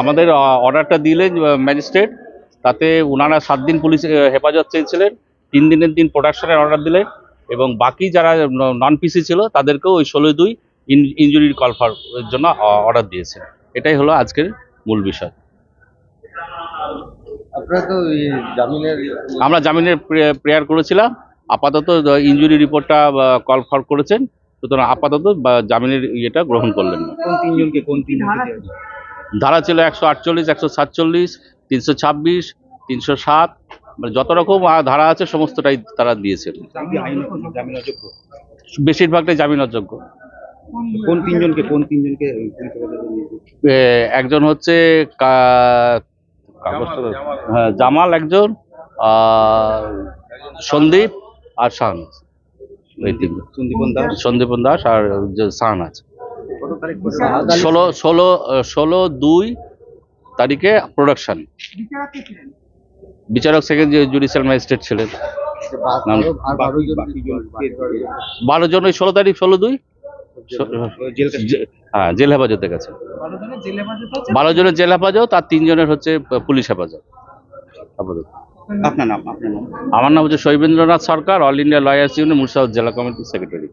আমাদের অর্ডারটা দিলেন ম্যাজিস্ট্রেট। তাতে ওনারা সাত দিন পুলিশ হেফাজত চেয়েছিলেন। তিন দিনের দিন প্রোডাকশনের অর্ডার দিলেন এবং বাকি যারা নন পিসি ছিল তাদেরকেও ওই ষোলো দুই ইঞ্জুরির কলফার জন্য অর্ডার দিয়েছে এটাই হলো আজকের মূল বিষয়। আমরা জামিনের প্রেয়ার করেছিলাম। আপাতত ইঞ্জুরি রিপোর্টটা কল ফর করেছেন। সুতরাং আপাতত বা জামিনের ইয়েটা গ্রহণ করলেন না। কোন তিনজনকে কোন তিনজনকে ধারা ছিল একশো আটচল্লিশ একশো সাতচল্লিশ তিনশো ছাব্বিশ তিনশো সাত মানে যত রকম ধারা আছে সমস্তটাই তারা দিয়েছেন। বেশিরভাগটাই জামিন অযোগ্য কোন তিনজনকে কোন তিনজনকে একজন হচ্ছে হ্যাঁ, জামাল একজন আর সন্দীপ আর শাহনাজ। এই সন্দীপন দাস? আর যে শাহনাজ ষোলো ষোলো ষোলো দুই তারিখে প্রোডাকশন বিচারক সেকেন্ড জুডিশিয়াল ম্যাজিস্ট্রেট ছিলেন। বারো জন ওই ষোলো তারিখ ষোলো দুই? হ্যাঁ জেল হেফাজতে গেছে। বারো জনের জেল হেফাজত আর তিনজনের হচ্ছে পুলিশ হেফাজত। আপাতত আপনার নাম আপনার নাম? আমার নাম হচ্ছে Shaibendranath Sarkar all India lawyers union Murshidabad জেলা কমিটির সেক্রেটারি